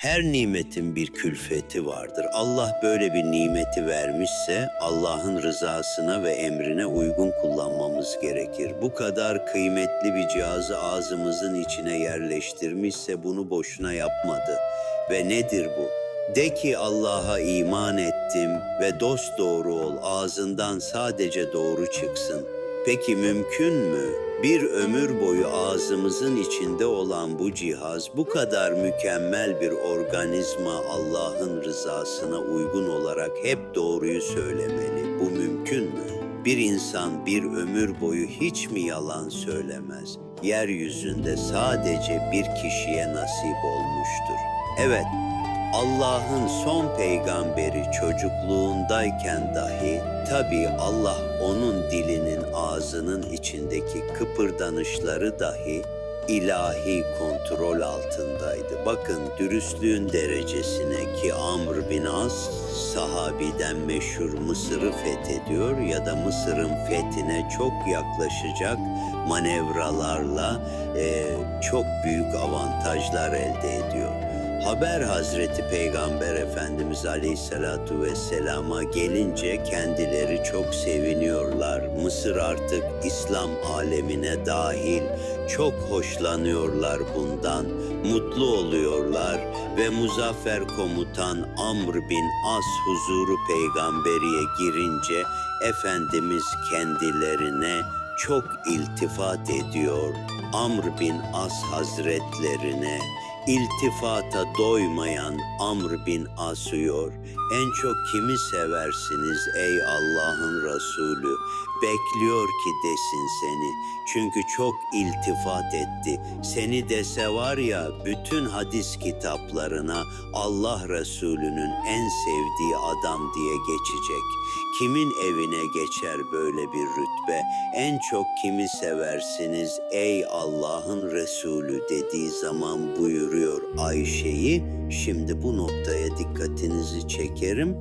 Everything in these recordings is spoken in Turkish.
Her nimetin bir külfeti vardır. Allah böyle bir nimeti vermişse Allah'ın rızasına ve emrine uygun kullanmamız gerekir. Bu kadar kıymetli bir cihazı ağzımızın içine yerleştirmişse bunu boşuna yapmadı. Ve nedir bu? De ki Allah'a iman ettim ve dost doğru ol. Ağzından sadece doğru çıksın. Peki mümkün mü? Bir ömür boyu ağzımızın içinde olan bu cihaz bu kadar mükemmel bir organizma Allah'ın rızasına uygun olarak hep doğruyu söylemeli. Bu mümkün mü? Bir insan bir ömür boyu hiç mi yalan söylemez? Yeryüzünde sadece bir kişiye nasip olmuştur. Evet, Allah'ın son peygamberi çocukluğundayken dahi tabi Allah onun dilinin ağzının içindeki kıpırdanışları dahi ilahi kontrol altındaydı. Bakın dürüstlüğün derecesine ki Amr bin As sahabiden meşhur Mısır'ı fethediyor ya da Mısır'ın fethine çok yaklaşacak manevralarla eee, çok büyük avantajlar elde ediyor. Haber Hazreti Peygamber Efendimiz Aleyhisselatu Vesselam'a gelince kendileri çok seviniyorlar. Mısır artık İslam alemine dahil. Çok hoşlanıyorlar bundan, mutlu oluyorlar ve muzaffer komutan Amr bin As huzuru peygamberiye girince Efendimiz kendilerine çok iltifat ediyor. Amr bin As Hazretlerine İltifata doymayan Amr bin Asıyor, en çok kimi seversiniz ey Allah'ın Resulü? Bekliyor ki desin seni. Çünkü çok iltifat etti. Seni dese var ya bütün hadis kitaplarına Allah Resulü'nün en sevdiği adam diye geçecek. Kimin evine geçer böyle bir rütbe? En çok kimi seversiniz ey Allah'ın Resulü dediği zaman buyuruyor Ayşe'yi. Şimdi bu noktaya dikkatinizi çekerim.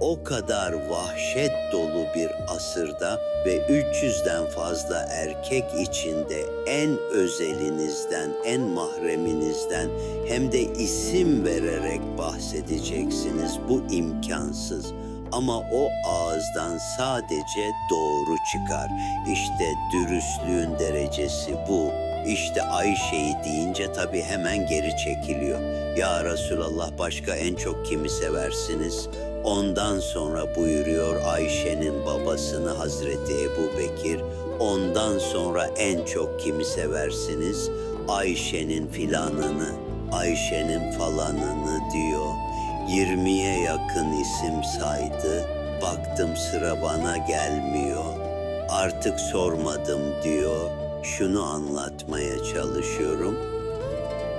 O kadar vahşet dolu bir asırda ve 300'den fazla erkek içinde en özelinizden, en mahreminizden hem de isim vererek bahsedeceksiniz. Bu imkansız. Ama o ağızdan sadece doğru çıkar. İşte dürüstlüğün derecesi bu. İşte Ayşe'yi deyince tabii hemen geri çekiliyor. Ya Resulallah başka en çok kimi seversiniz? Ondan sonra buyuruyor Ayşe'nin babasını Hazreti Ebu Bekir. Ondan sonra en çok kimi seversiniz? Ayşe'nin filanını, Ayşe'nin falanını diyor. 20'ye yakın isim saydı. Baktım sıra bana gelmiyor. Artık sormadım diyor. Şunu anlatmaya çalışıyorum.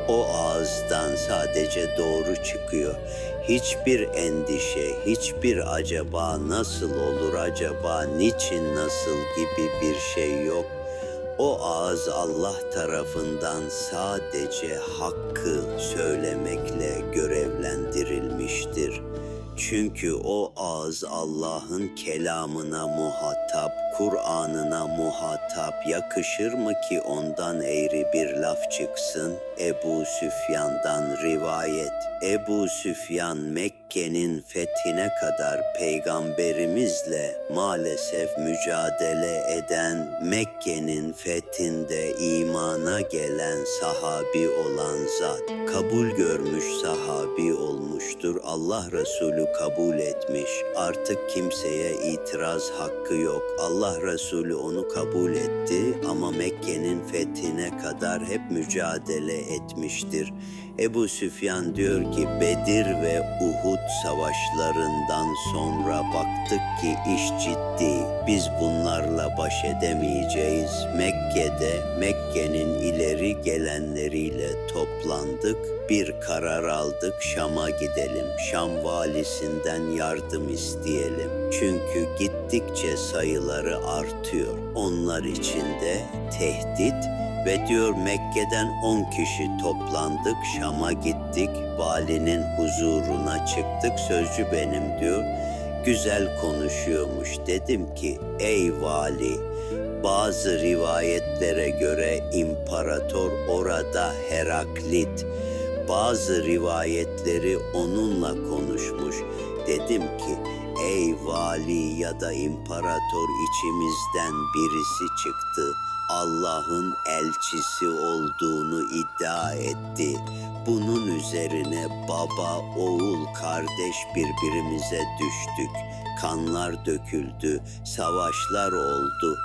O ağızdan sadece doğru çıkıyor. Hiçbir endişe, hiçbir acaba nasıl olur acaba, niçin nasıl gibi bir şey yok. O ağız Allah tarafından sadece hakkı söylemekle görevlendirilmiştir. Çünkü o ağız Allah'ın kelamına muhatap, Kur'an'ına muhatap yakışır mı ki ondan eğri bir laf çıksın? Ebu Süfyan'dan rivayet. Ebu Süfyan Mekke'nin fethine kadar peygamberimizle maalesef mücadele eden Mekke'nin fethinde imana gelen sahabi olan zat kabul görmüş sahabi olmuştur. Allah Resulü kabul etmiş. Artık kimseye itiraz hakkı yok. Allah Resulü onu kabul etti ama Mekke'nin fethine kadar hep mücadele etmiştir. Ebu Süfyan diyor ki Bedir ve Uhud savaşlarından sonra baktık ki iş ciddi. Biz bunlarla baş edemeyeceğiz. Mekke'de Mekke'nin ileri gelenleriyle toplandık. Bir karar aldık Şam'a gidelim. Şam valisinden yardım isteyelim. Çünkü gittikçe sayıları artıyor. Onlar için de tehdit ve diyor Mekke'den 10 kişi toplandık, Şam'a gittik, valinin huzuruna çıktık, sözcü benim diyor. Güzel konuşuyormuş. Dedim ki ey vali, bazı rivayetlere göre imparator orada Heraklit. bazı rivayetleri onunla konuşmuş. Dedim ki ey vali ya da imparator içimizden birisi çıktı. Allah'ın elçisi olduğunu iddia etti. Bunun üzerine baba, oğul, kardeş birbirimize düştük. Kanlar döküldü, savaşlar oldu.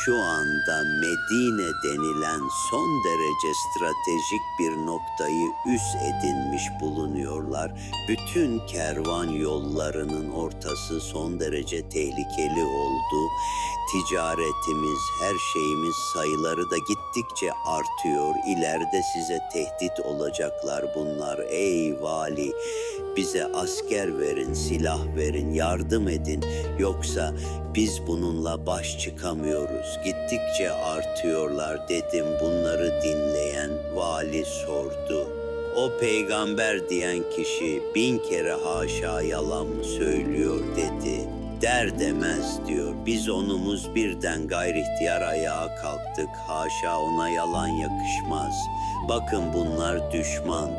Şu anda Medine denilen son derece stratejik bir noktayı üs edinmiş bulunuyorlar. Bütün kervan yollarının ortası son derece tehlikeli oldu. Ticaretimiz, her şeyimiz sayıları da gittikçe artıyor. İleride size tehdit olacaklar bunlar. Ey vali, bize asker verin, silah verin, yardım edin. Yoksa biz bununla baş çıkamıyoruz. Gittikçe artıyorlar dedim. Bunları dinleyen vali sordu. O peygamber diyen kişi bin kere haşa yalan mı söylüyor dedi. Der demez diyor. Biz onumuz birden gayri ihtiyar ayağa kalktık. Haşa ona yalan yakışmaz. Bakın bunlar düşman.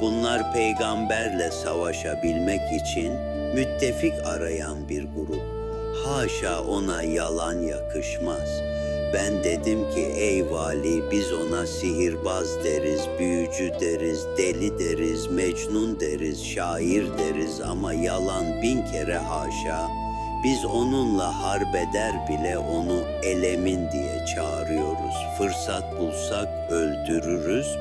Bunlar peygamberle savaşabilmek için müttefik arayan bir grup. Haşa ona yalan yakışmaz. Ben dedim ki ey vali biz ona sihirbaz deriz, büyücü deriz, deli deriz, mecnun deriz, şair deriz ama yalan bin kere haşa. Biz onunla harbeder bile onu elemin diye çağırıyoruz. Fırsat bulsak öldürürüz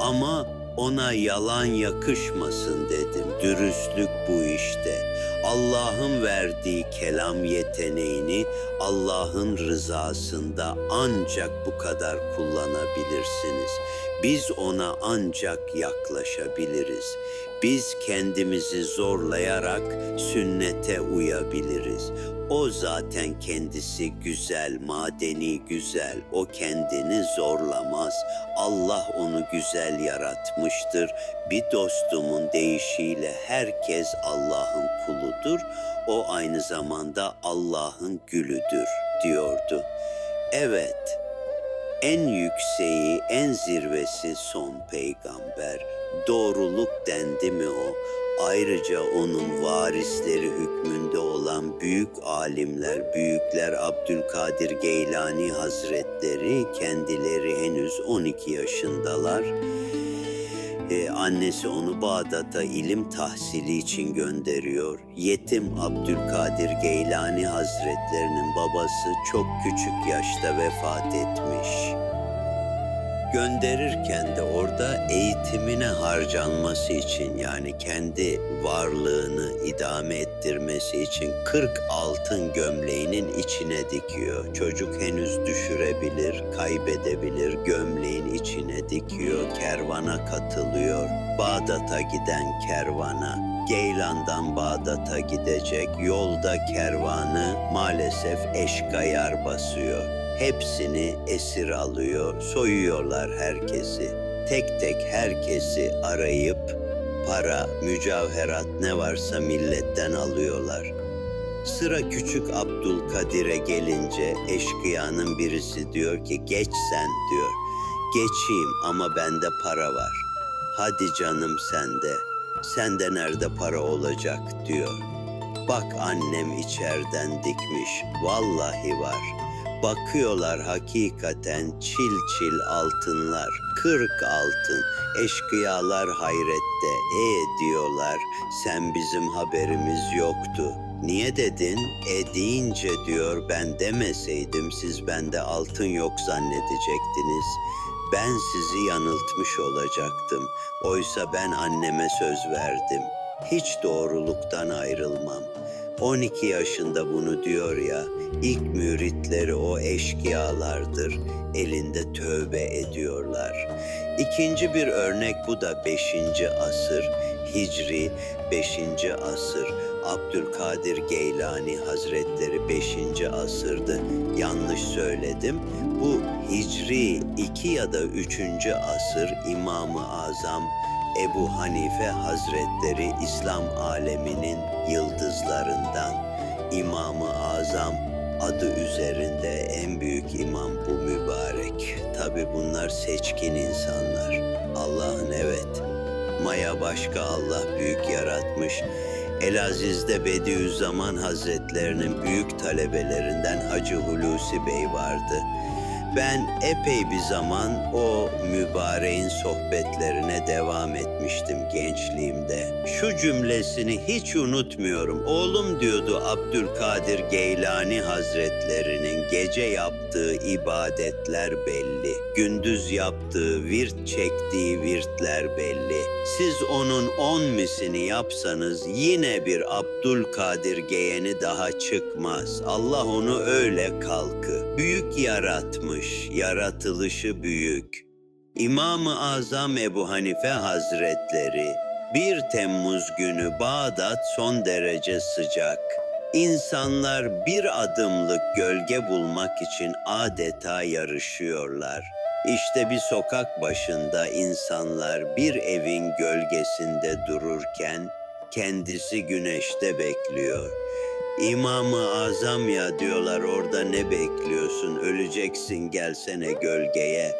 ama ona yalan yakışmasın dedim. Dürüstlük bu işte. Allah'ın verdiği kelam yeteneğini Allah'ın rızasında ancak bu kadar kullanabilirsiniz. Biz ona ancak yaklaşabiliriz. Biz kendimizi zorlayarak sünnete uyabiliriz. O zaten kendisi güzel, madeni güzel. O kendini zorlamaz. Allah onu güzel yaratmıştır. Bir dostumun deyişiyle herkes Allah'ın kuludur. O aynı zamanda Allah'ın gülüdür diyordu. Evet, en yükseği, en zirvesi son peygamber. Doğruluk dendi mi o? Ayrıca onun varisleri hükmünde olan büyük alimler, büyükler Abdülkadir Geylani Hazretleri kendileri henüz 12 yaşındalar. Ee, annesi onu Bağdat'a ilim tahsili için gönderiyor. Yetim Abdülkadir Geylani Hazretlerinin babası çok küçük yaşta vefat etmiş. Gönderirken de orada eğitimine harcanması için yani kendi varlığını idame ettirmesi için 40 altın gömleğinin içine dikiyor. Çocuk henüz düşürebilir, kaybedebilir, gömleğin içine dikiyor, kervana katılıyor. Bağdat'a giden kervana. Geylan'dan Bağdat'a gidecek yolda kervanı maalesef eşkayar basıyor. Hepsini esir alıyor, soyuyorlar herkesi. Tek tek herkesi arayıp para, mücevherat ne varsa milletten alıyorlar. Sıra küçük Abdülkadir'e gelince eşkıyanın birisi diyor ki geç sen diyor. Geçeyim ama bende para var. Hadi canım sende. Sende nerede para olacak diyor. Bak annem içeriden dikmiş. Vallahi var. Bakıyorlar hakikaten çil çil altınlar. Kırk altın. Eşkıyalar hayrette. E diyorlar. Sen bizim haberimiz yoktu. Niye dedin? E deyince diyor ben demeseydim siz bende altın yok zannedecektiniz. Ben sizi yanıltmış olacaktım. Oysa ben anneme söz verdim. Hiç doğruluktan ayrılmam. 12 yaşında bunu diyor ya, ilk müritleri o eşkıyalardır, elinde tövbe ediyorlar. İkinci bir örnek bu da 5. asır, Hicri 5. asır, Abdülkadir Geylani Hazretleri 5. asırdı. Yanlış söyledim. Bu Hicri 2 ya da 3. asır İmam-ı Azam Ebu Hanife Hazretleri İslam aleminin yıldızlarından İmam-ı Azam adı üzerinde en büyük imam bu mübarek. Tabi bunlar seçkin insanlar. Allah'ın evet Yapmaya başka Allah büyük yaratmış. Elaziz'de Bediüzzaman Hazretlerinin büyük talebelerinden Hacı Hulusi Bey vardı. Ben epey bir zaman o mübareğin sohbetlerine devam etmiştim gençliğimde. Şu cümlesini hiç unutmuyorum. Oğlum diyordu Abdülkadir Geylani Hazretlerinin gece yaptığı ibadetler belli. Gündüz yaptığı, virt çektiği virtler belli. Siz onun on misini yapsanız yine bir Abdülkadir Geyeni daha çıkmaz. Allah onu öyle kalkı. Büyük yaratmış, yaratılışı büyük. İmam-ı Azam Ebu Hanife Hazretleri 1 Temmuz günü Bağdat son derece sıcak. İnsanlar bir adımlık gölge bulmak için adeta yarışıyorlar. İşte bir sokak başında insanlar bir evin gölgesinde dururken kendisi güneşte bekliyor. İmam-ı Azam ya diyorlar orada ne bekliyorsun öleceksin gelsene gölgeye.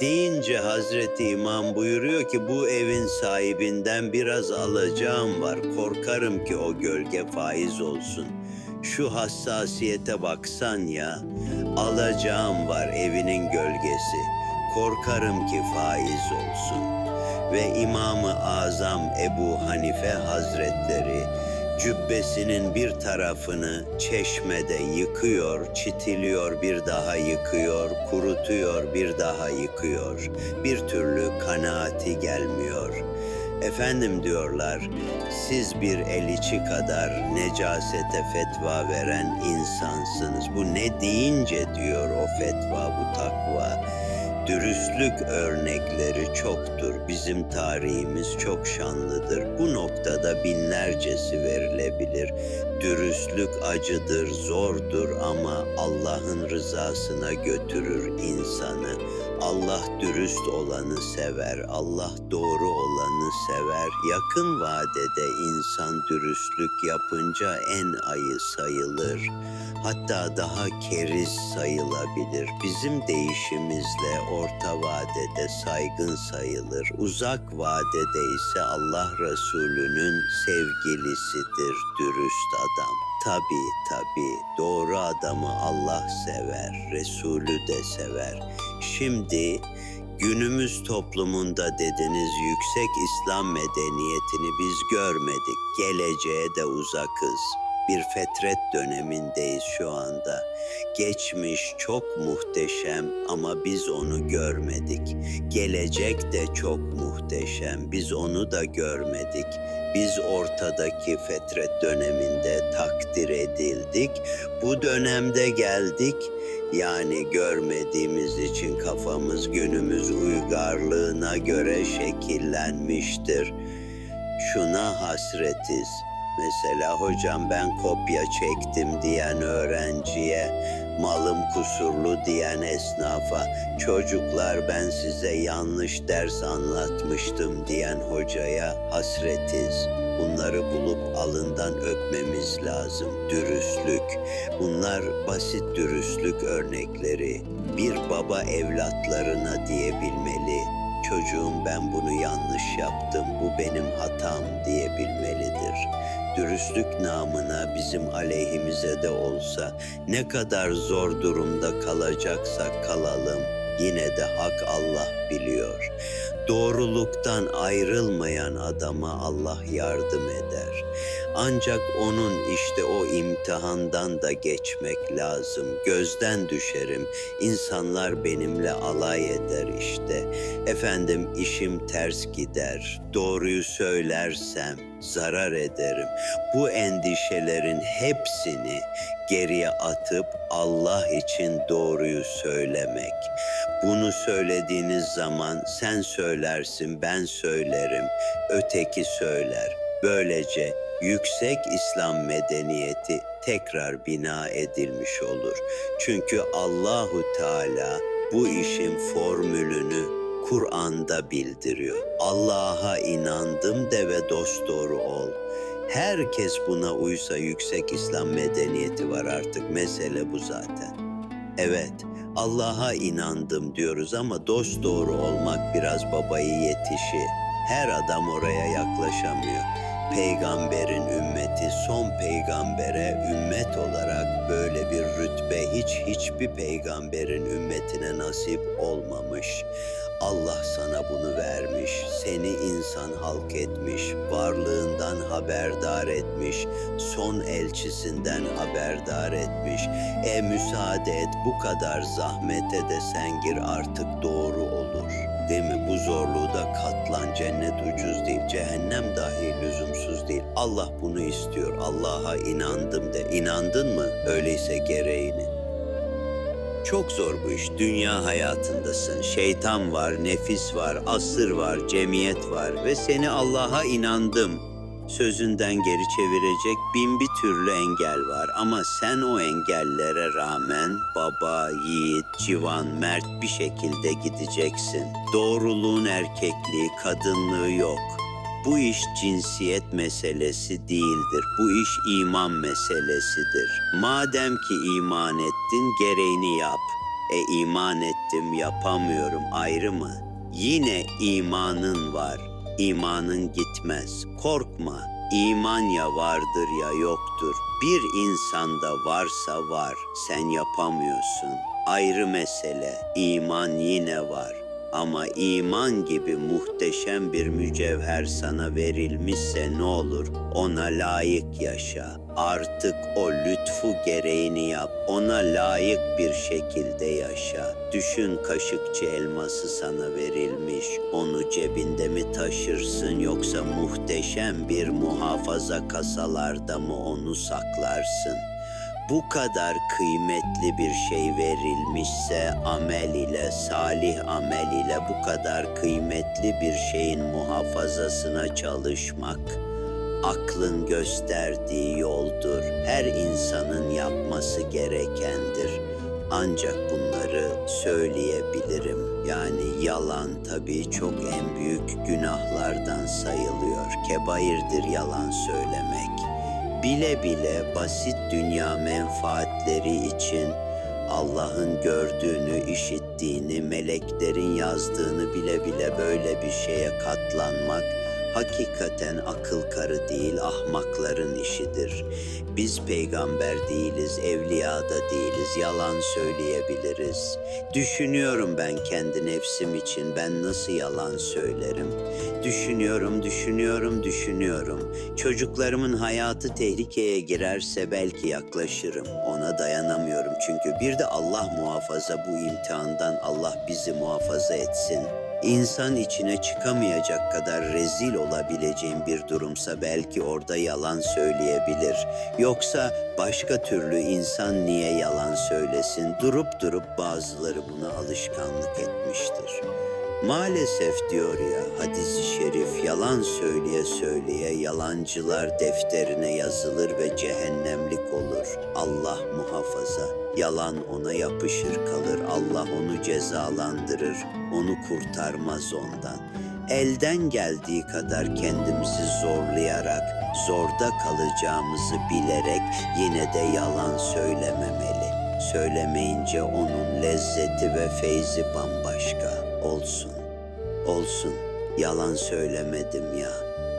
Deyince Hazreti İmam buyuruyor ki bu evin sahibinden biraz alacağım var. Korkarım ki o gölge faiz olsun. Şu hassasiyete baksan ya. Alacağım var evinin gölgesi. Korkarım ki faiz olsun. Ve İmam-ı Azam Ebu Hanife Hazretleri cübbesinin bir tarafını çeşmede yıkıyor, çitiliyor, bir daha yıkıyor, kurutuyor, bir daha yıkıyor. Bir türlü kanaati gelmiyor. Efendim diyorlar, siz bir eliçi kadar necasete fetva veren insansınız. Bu ne deyince diyor o fetva, bu takva. Dürüstlük örnekleri çoktur. Bizim tarihimiz çok şanlıdır. Bu noktada binlercesi verilebilir. Dürüstlük acıdır, zordur ama Allah'ın rızasına götürür insanı. Allah dürüst olanı sever, Allah doğru olanı sever. Yakın vadede insan dürüstlük yapınca en ayı sayılır. Hatta daha keriz sayılabilir. Bizim deyişimizle orta vadede saygın sayılır. Uzak vadede ise Allah Resulü'nün sevgilisidir dürüst adam. Tabi tabi doğru adamı Allah sever, Resulü de sever. Şimdi günümüz toplumunda dediniz yüksek İslam medeniyetini biz görmedik. Geleceğe de uzakız. Bir fetret dönemindeyiz şu anda. Geçmiş çok muhteşem ama biz onu görmedik. Gelecek de çok muhteşem. Biz onu da görmedik. Biz ortadaki fetret döneminde takdir edildik. Bu dönemde geldik. Yani görmediğimiz için kafamız günümüz uygarlığına göre şekillenmiştir. Şuna hasretiz. Mesela hocam ben kopya çektim diyen öğrenciye, malım kusurlu diyen esnafa, çocuklar ben size yanlış ders anlatmıştım diyen hocaya hasretiz. Bunları bulup alından öpmemiz lazım. Dürüstlük. Bunlar basit dürüstlük örnekleri. Bir baba evlatlarına diyebilmeli. Çocuğum ben bunu yanlış yaptım, bu benim hatam diyebilmelidir. Dürüstlük namına bizim aleyhimize de olsa ne kadar zor durumda kalacaksak kalalım yine de hak Allah biliyor. Doğruluktan ayrılmayan adama Allah yardım eder. Ancak onun işte o imtihandan da geçmek lazım. Gözden düşerim. İnsanlar benimle alay eder işte. Efendim işim ters gider. Doğruyu söylersem zarar ederim. Bu endişelerin hepsini geriye atıp Allah için doğruyu söylemek. Bunu söylediğiniz zaman sen söylersin, ben söylerim, öteki söyler. Böylece yüksek İslam medeniyeti tekrar bina edilmiş olur. Çünkü Allahu Teala bu işin formülünü Kur'an'da bildiriyor. Allah'a inandım de ve dosdoğru ol. Herkes buna uysa yüksek İslam medeniyeti var artık. Mesele bu zaten. Evet, Allah'a inandım diyoruz ama dost doğru olmak biraz babayı yetişi. Her adam oraya yaklaşamıyor. Peygamberin ümmeti son peygambere ümmet olarak böyle bir rütbe hiç hiçbir peygamberin ümmetine nasip olmamış. Allah sana bunu vermiş, seni insan halk etmiş, varlığından haberdar etmiş, son elçisinden haberdar etmiş. E müsaade et bu kadar zahmete de sen gir artık doğru olur. Değil mi? Bu zorluğu da katlan. Cennet ucuz değil. Cehennem dahi lüzumsuz değil. Allah bunu istiyor. Allah'a inandım de. İnandın mı? Öyleyse gereğini. Çok zor bu iş. Dünya hayatındasın. Şeytan var, nefis var, asır var, cemiyet var ve seni Allah'a inandım sözünden geri çevirecek bin bir türlü engel var. Ama sen o engellere rağmen baba, yiğit, civan, mert bir şekilde gideceksin. Doğruluğun erkekliği, kadınlığı yok. Bu iş cinsiyet meselesi değildir. Bu iş iman meselesidir. Madem ki iman ettin gereğini yap. E iman ettim yapamıyorum ayrı mı? Yine imanın var. İmanın gitmez. Korkma. İman ya vardır ya yoktur. Bir insanda varsa var. Sen yapamıyorsun. Ayrı mesele. İman yine var. Ama iman gibi muhteşem bir mücevher sana verilmişse ne olur? Ona layık yaşa. Artık o lütfu gereğini yap. Ona layık bir şekilde yaşa. Düşün kaşıkçı elması sana verilmiş. Onu cebinde mi taşırsın yoksa muhteşem bir muhafaza kasalarda mı onu saklarsın? bu kadar kıymetli bir şey verilmişse amel ile, salih amel ile bu kadar kıymetli bir şeyin muhafazasına çalışmak, aklın gösterdiği yoldur. Her insanın yapması gerekendir. Ancak bunları söyleyebilirim. Yani yalan tabii çok en büyük günahlardan sayılıyor. Kebairdir yalan söylemek bile bile basit dünya menfaatleri için Allah'ın gördüğünü, işittiğini, meleklerin yazdığını bile bile böyle bir şeye katlanmak hakikaten akıl karı değil ahmakların işidir. Biz peygamber değiliz, evliya da değiliz, yalan söyleyebiliriz. Düşünüyorum ben kendi nefsim için ben nasıl yalan söylerim. Düşünüyorum, düşünüyorum, düşünüyorum. Çocuklarımın hayatı tehlikeye girerse belki yaklaşırım. Ona dayanamıyorum çünkü bir de Allah muhafaza bu imtihandan Allah bizi muhafaza etsin. İnsan içine çıkamayacak kadar rezil olabileceğim bir durumsa belki orada yalan söyleyebilir. Yoksa başka türlü insan niye yalan söylesin? Durup durup bazıları buna alışkanlık etmiştir. Maalesef diyor ya hadisi şerif yalan söyleye söyleye yalancılar defterine yazılır ve cehennemlik olur. Allah muhafaza. Yalan ona yapışır kalır. Allah onu cezalandırır. Onu kurtarmaz ondan. Elden geldiği kadar kendimizi zorlayarak, zorda kalacağımızı bilerek yine de yalan söylememeli. Söylemeyince onun lezzeti ve feyzi bambaşka olsun. Olsun. Yalan söylemedim ya.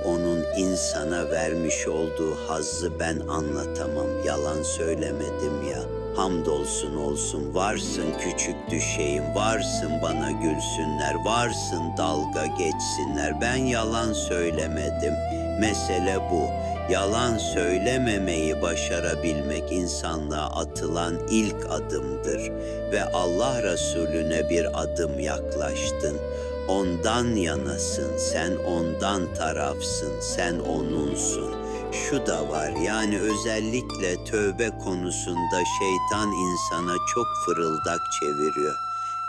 Onun insana vermiş olduğu hazzı ben anlatamam. Yalan söylemedim ya. Hamdolsun olsun. Varsın küçük düşeyim. Varsın bana gülsünler. Varsın dalga geçsinler. Ben yalan söylemedim. Mesele bu. Yalan söylememeyi başarabilmek insanlığa atılan ilk adımdır ve Allah Resulüne bir adım yaklaştın. Ondan yanasın, sen ondan tarafsın, sen onunsun. Şu da var yani özellikle tövbe konusunda şeytan insana çok fırıldak çeviriyor.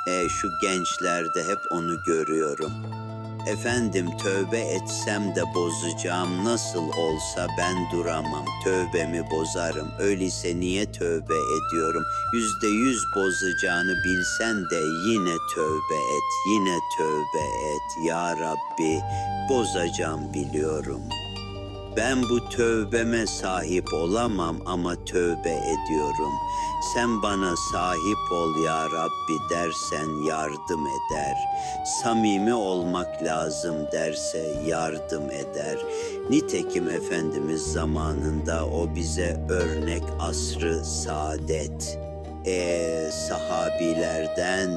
E, şu gençlerde hep onu görüyorum. Efendim tövbe etsem de bozacağım nasıl olsa ben duramam. Tövbemi bozarım. Öyleyse niye tövbe ediyorum? Yüzde yüz bozacağını bilsen de yine tövbe et, yine tövbe et. Ya Rabbi bozacağım biliyorum. Ben bu tövbeme sahip olamam ama tövbe ediyorum. Sen bana sahip ol ya Rabbi dersen yardım eder. Samimi olmak lazım derse yardım eder. Nitekim Efendimiz zamanında o bize örnek asrı saadet. Ee, sahabilerden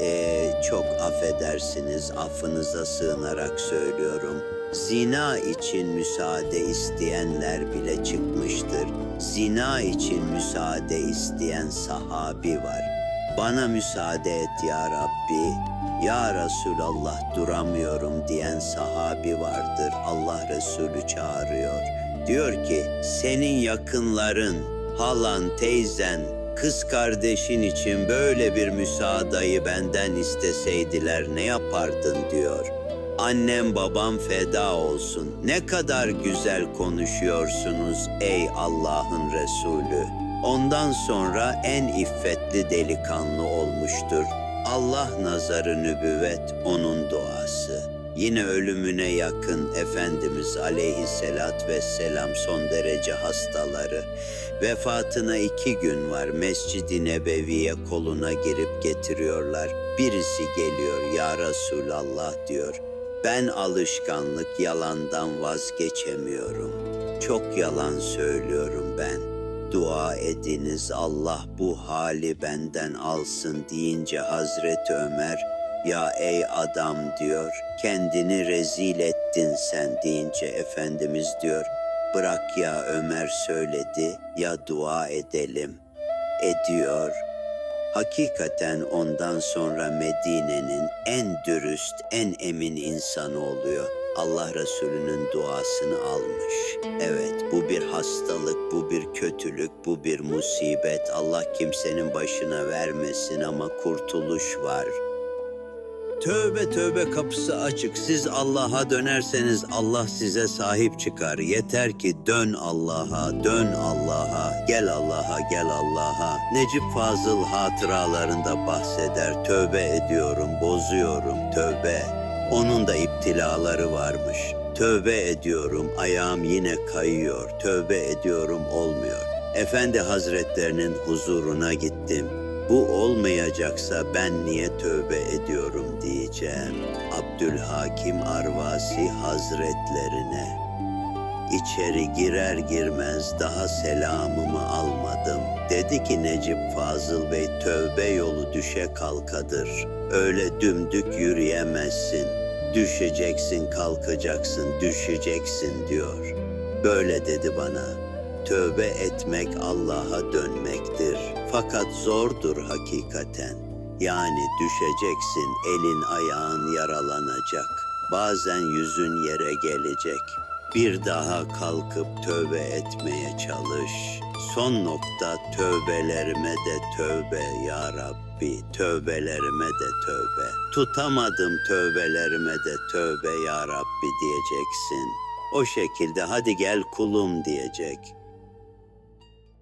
ee, çok affedersiniz affınıza sığınarak söylüyorum. Zina için müsaade isteyenler bile çıkmıştır. Zina için müsaade isteyen sahabi var. Bana müsaade et ya Rabbi. Ya Resulallah duramıyorum diyen sahabi vardır. Allah Resulü çağırıyor. Diyor ki senin yakınların, halan, teyzen, kız kardeşin için böyle bir müsaadayı benden isteseydiler ne yapardın diyor. Annem babam feda olsun. Ne kadar güzel konuşuyorsunuz ey Allah'ın Resulü. Ondan sonra en iffetli delikanlı olmuştur. Allah nazarı nübüvvet onun duası. Yine ölümüne yakın Efendimiz aleyhisselat vesselam son derece hastaları. Vefatına iki gün var Mescid-i Nebevi'ye koluna girip getiriyorlar. Birisi geliyor ya Resulallah diyor. Ben alışkanlık yalandan vazgeçemiyorum. Çok yalan söylüyorum ben. Dua ediniz Allah bu hali benden alsın deyince Hazreti Ömer ya ey adam diyor kendini rezil ettin sen deyince Efendimiz diyor bırak ya Ömer söyledi ya dua edelim. Ediyor. Hakikaten ondan sonra Medine'nin en dürüst, en emin insanı oluyor. Allah Resulü'nün duasını almış. Evet, bu bir hastalık, bu bir kötülük, bu bir musibet. Allah kimsenin başına vermesin ama kurtuluş var. Tövbe tövbe kapısı açık. Siz Allah'a dönerseniz Allah size sahip çıkar. Yeter ki dön Allah'a, dön Allah'a, gel Allah'a, gel Allah'a. Necip Fazıl hatıralarında bahseder. Tövbe ediyorum, bozuyorum, tövbe. Onun da iptilaları varmış. Tövbe ediyorum, ayağım yine kayıyor. Tövbe ediyorum, olmuyor. Efendi Hazretlerinin huzuruna gittim. Bu olmayacaksa ben niye tövbe ediyorum diyeceğim. Abdülhakim Arvasi Hazretlerine. İçeri girer girmez daha selamımı almadım. Dedi ki Necip Fazıl Bey tövbe yolu düşe kalkadır. Öyle dümdük yürüyemezsin. Düşeceksin kalkacaksın düşeceksin diyor. Böyle dedi bana. Tövbe etmek Allah'a dönmektir. Fakat zordur hakikaten. Yani düşeceksin, elin ayağın yaralanacak. Bazen yüzün yere gelecek. Bir daha kalkıp tövbe etmeye çalış. Son nokta tövbelerime de tövbe ya Rabbi. Tövbelerime de tövbe. Tutamadım tövbelerime de tövbe ya Rabbi diyeceksin. O şekilde hadi gel kulum diyecek.